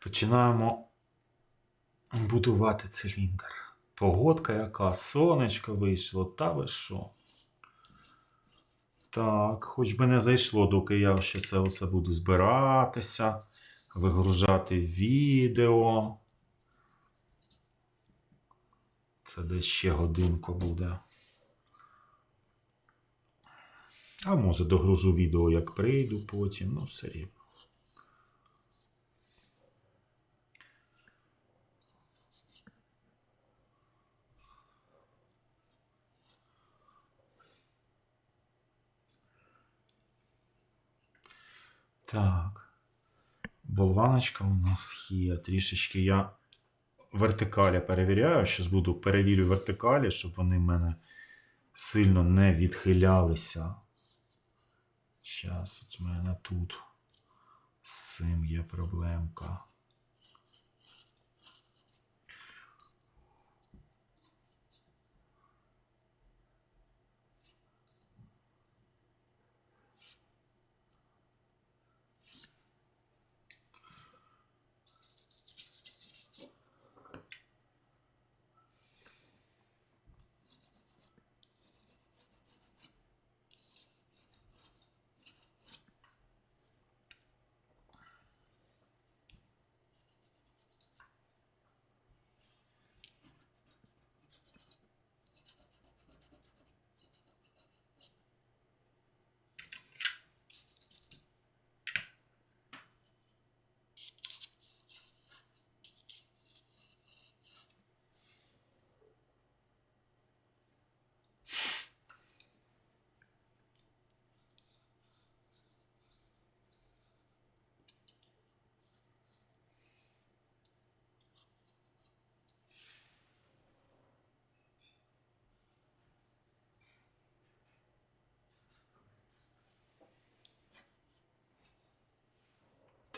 Починаємо будувати циліндр. Погодка яка, сонечко вийшло, та ви що? Так, хоч би не зайшло, доки я ще це оце буду збиратися, вигружати відео. Це десь ще годинка буде. А може догружу відео, як прийду потім, ну все рівно. Так. Болваночка у нас є. Трішечки я вертикалі перевіряю. Зараз буду перевірю вертикалі, щоб вони в мене сильно не відхилялися. Зараз от у мене тут з цим є проблемка.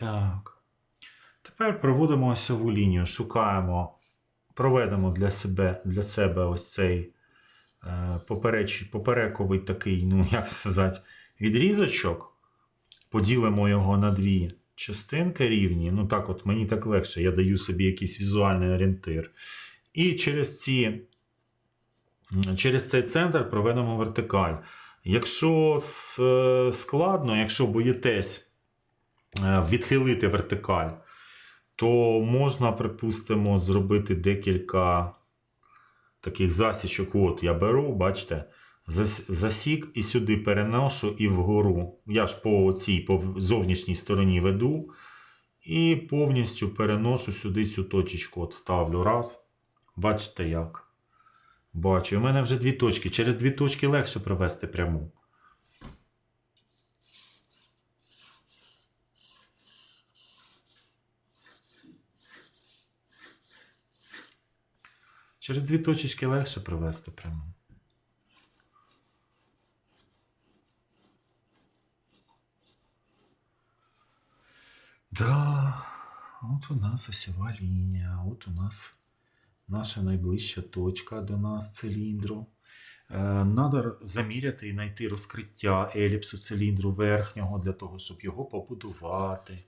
Так. Тепер проводимо осьову лінію, шукаємо, проведемо для себе, для себе ось цей е, попереч, поперековий такий, ну як сказати, відрізочок. Поділимо його на дві частинки рівні. Ну так, от мені так легше, я даю собі якийсь візуальний орієнтир. І через, ці, через цей центр проведемо вертикаль. Якщо складно, якщо боїтесь е, відхилити вертикаль, то можна, припустимо, зробити декілька таких засічок. От я беру, бачите, засік і сюди переношу і вгору. Я ж по цій по зовнішній стороні веду. І повністю переношу сюди цю точечку. От ставлю раз. Бачите як? Бачу, у мене вже дві точки. Через дві точки легше провести пряму. Через дві точечки легше провести пряму. Да, от у нас осьова лінія, от у нас наша найближча точка до нас циліндру. Е, Надо заміряти і знайти розкриття еліпсу циліндру верхнього для того, щоб його побудувати.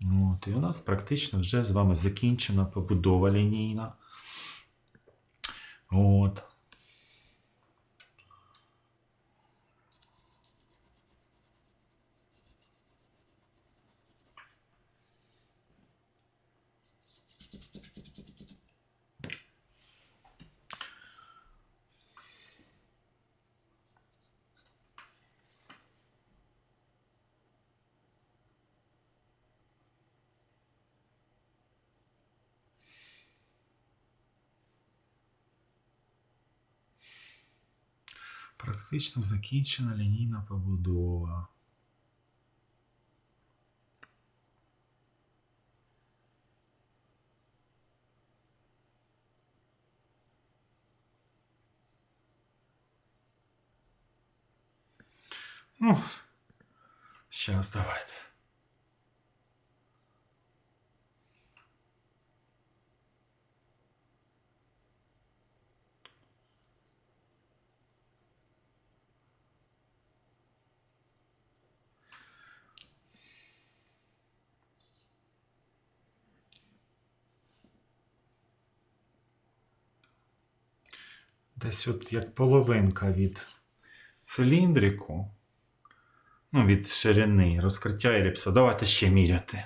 От, і у нас практично вже з вами закінчена побудова лінійна. От. Практично закінчена лінійна побудова. Ну, сейчас давайте. Десь от як половинка від циліндрику. Ну, від ширини, розкриття еліпса. Давайте ще міряти.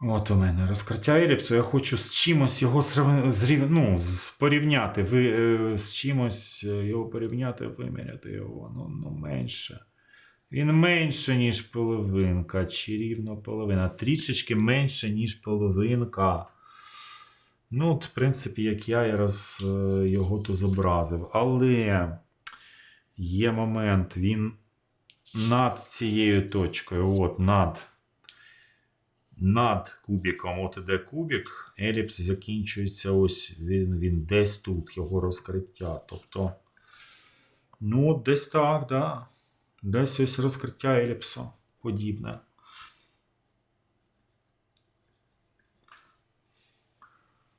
От у мене розкриття еліпсу. Я хочу з чимось його зрів... ну, порівняти. Ви... е, З чимось е, його порівняти, виміряти його. Ну, ну менше. Він менше, ніж половинка, чи рівно половина. Трішечки менше, ніж половинка. Ну, от, в принципі, як я якраз е, його то зобразив. Але є момент, він над цією точкою, от над, над кубіком, от іде кубік, еліпс закінчується ось він, він десь тут, його розкриття. Тобто, ну, десь так, да. Десь ось розкриття еліпсу подібне.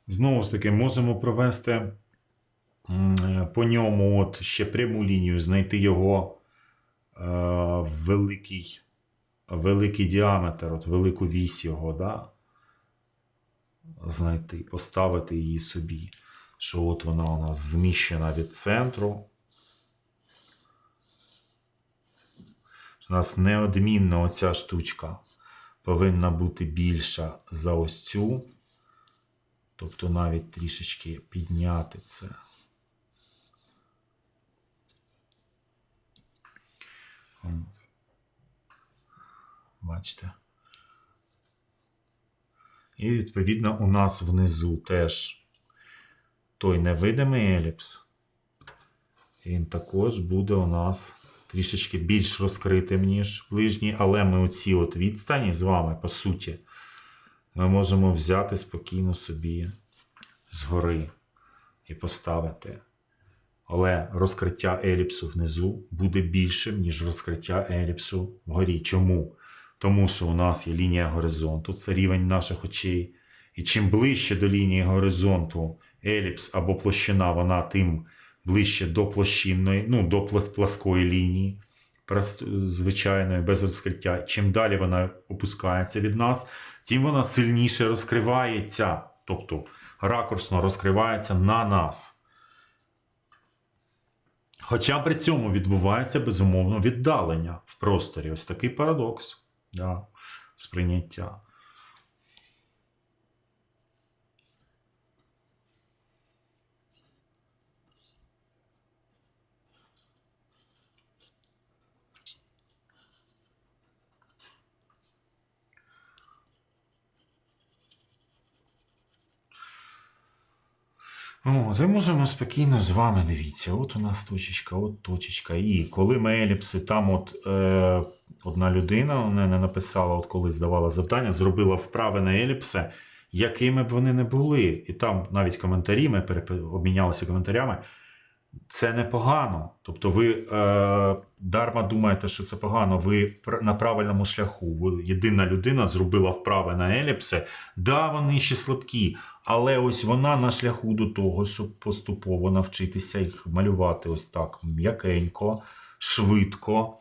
Знову ж таки, можемо провести е, по ньому от ще пряму лінію, знайти його е, великий, великий діаметр, от велику вісь його, да? знайти, поставити її собі, що от вона у нас зміщена від центру. У нас неодмінно оця штучка повинна бути більша за ось цю. Тобто навіть трішечки підняти це. Бачите? І відповідно у нас внизу теж той невидимий еліпс. Він також буде у нас трішечки більш розкритим, ніж ближній, але ми оці от відстані з вами, по суті, ми можемо взяти спокійно собі згори і поставити. Але розкриття еліпсу внизу буде більшим, ніж розкриття еліпсу вгорі. Чому? Тому що у нас є лінія горизонту, це рівень наших очей. І чим ближче до лінії горизонту еліпс або площина, вона тим ближче до площинної, ну, до пла- пласкої лінії, звичайної, без розкриття. Чим далі вона опускається від нас, тим вона сильніше розкривається. Тобто ракурсно розкривається на нас. Хоча при цьому відбувається безумовно віддалення в просторі. Ось такий парадокс да, сприйняття. От, можемо спокійно з вами дивіться. От у нас точечка, от точечка. І коли ми еліпси, там от е, одна людина не написала, от коли здавала завдання, зробила вправи на еліпси, якими б вони не були. І там навіть коментарі, ми обмінялися коментарями. Це непогано. Тобто, ви е, дарма думаєте, що це погано. Ви на правильному шляху. Ви єдина людина зробила вправи на еліпси. Да, вони ще слабкі, але ось вона на шляху до того, щоб поступово навчитися їх малювати ось так м'якенько, швидко.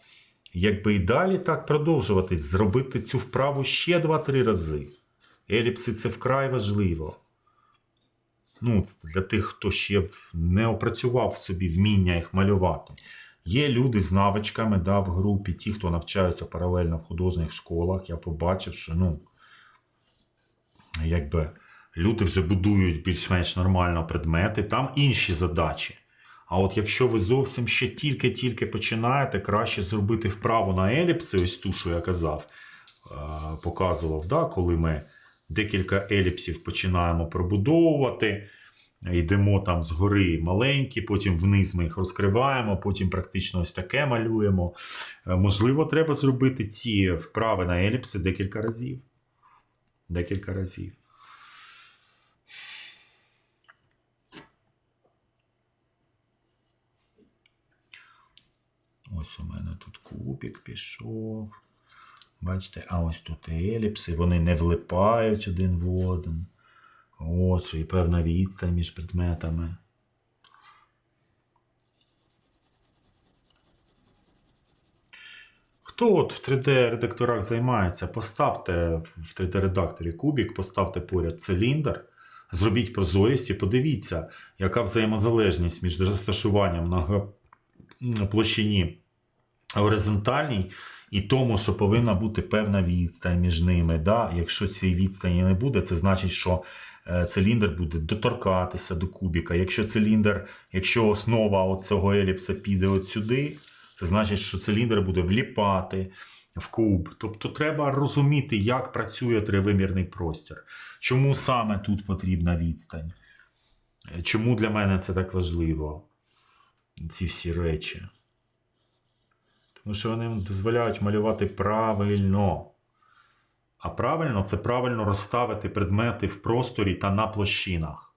Якби і далі так продовжувати, зробити цю вправу ще 2-3 рази. Еліпси це вкрай важливо. Ну, для тих, хто ще не опрацював в собі вміння їх малювати. Є люди з навичками да, в групі, ті, хто навчаються паралельно в художніх школах. Я побачив, що ну, якби люди вже будують більш-менш нормально предмети, там інші задачі. А от якщо ви зовсім ще тільки-тільки починаєте, краще зробити вправу на еліпси, ось ту, що я казав, е, показував, да, коли ми декілька еліпсів починаємо пробудовувати. Йдемо там згори маленькі, потім вниз ми їх розкриваємо, потім практично ось таке малюємо. Е, Можливо, треба зробити ці вправи на еліпси декілька разів. Декілька разів. Ось у мене тут кубик пішов. Бачите, а ось тут еліпси, вони не влипають один в один. От, і певна відстань між предметами. Хто от в 3D-редакторах займається, поставте в 3D-редакторі кубик, поставте поряд циліндр, Зробіть прозорість і подивіться, яка взаємозалежність між розташуванням на площині горизонтальній і тому, що повинна бути певна відстань між ними. Да? Якщо цієї відстані не буде, це значить, що е, циліндр буде доторкатися до кубіка. Якщо циліндр, якщо основа цього еліпса піде от сюди, це значить, що циліндр буде вліпати в куб. Тобто треба розуміти, як працює тривимірний простір. Чому саме тут потрібна відстань? Е, Чому для мене це так важливо? Ці всі речі. Тому що вони дозволяють малювати правильно. А правильно це правильно розставити предмети в просторі та на площинах.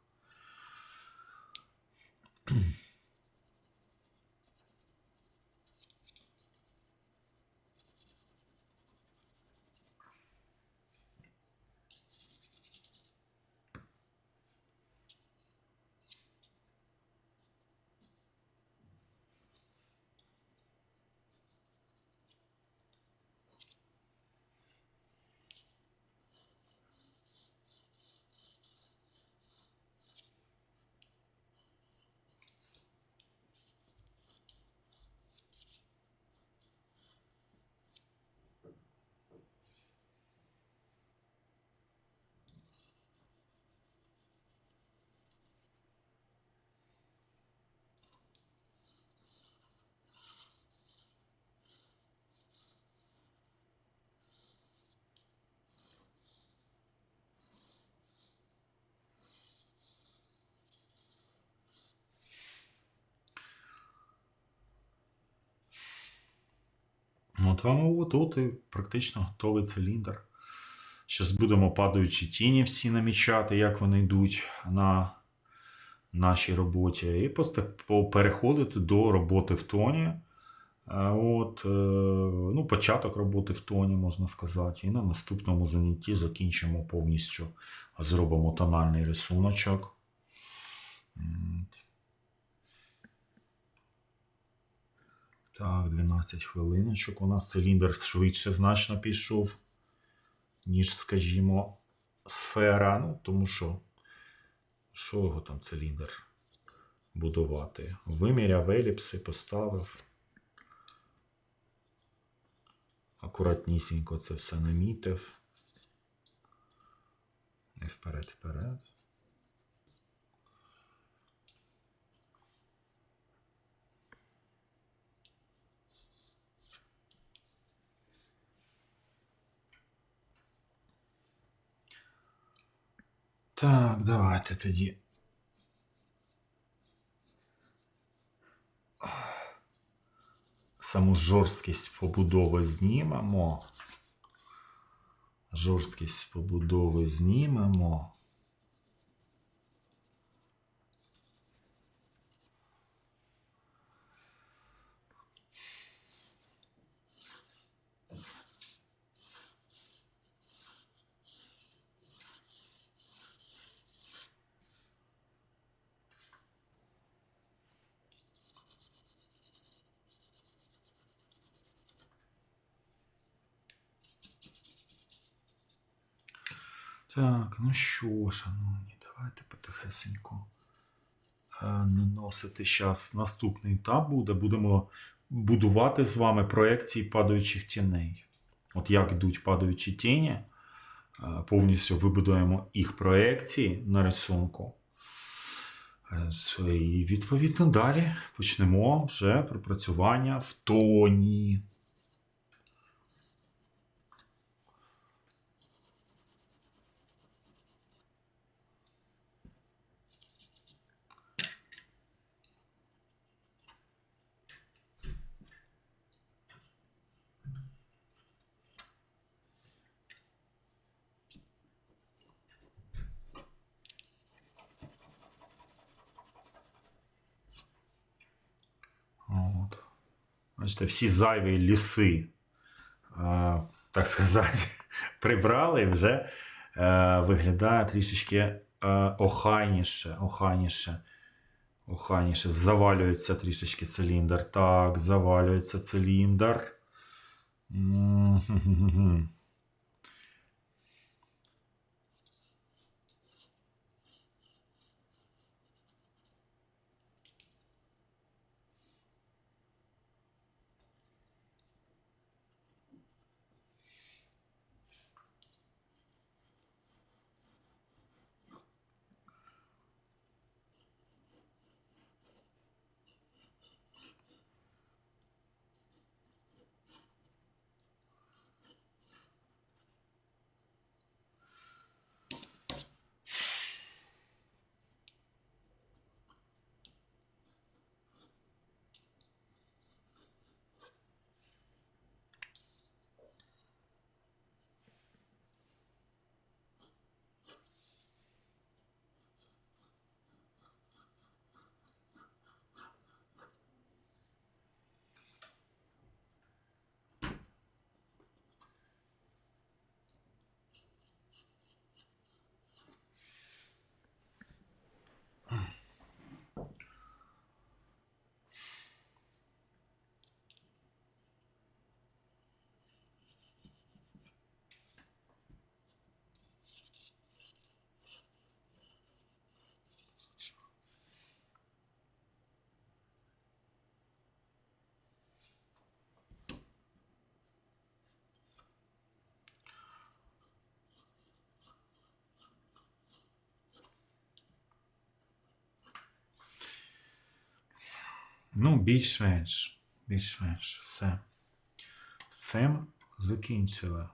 Вам от, і практично готовий циліндр. Зараз будемо падаючі тіні всі намічати, як вони йдуть на нашій роботі. І просто переходити до роботи в тоні. Е, От, е, ну, початок роботи в тоні, можна сказати. І на наступному занятті закінчимо повністю, зробимо тональний рисуночок. Так, 12 хвилиночок. У нас циліндр швидше значно пішов, ніж, скажімо, сфера. Ну, тому що, що його там циліндр будувати? Виміряв еліпси, поставив. Акуратнісінько це все намітив. І вперед, Так, давайте тоді. Саму жорсткість побудови знімемо. Жорсткість побудови знімемо. Так, ну що, шановні, давайте потихесенько е, наносити зараз наступний етап буде. Будемо будувати з вами проекції падаючих тіней. От як йдуть падаючі тіні, е, повністю вибудуємо їх проекції на рисунку. Е, І відповідно далі почнемо вже пропрацювання в тоні. Бачите, всі зайві ліси, так сказати, прибрали і вже е, виглядає трішечки е, охайніше, охайніше, охайніше. Завалюється трішечки циліндр. Так, завалюється циліндр. Ну, більш-менш. Більш-менш. Все. З цим закінчили.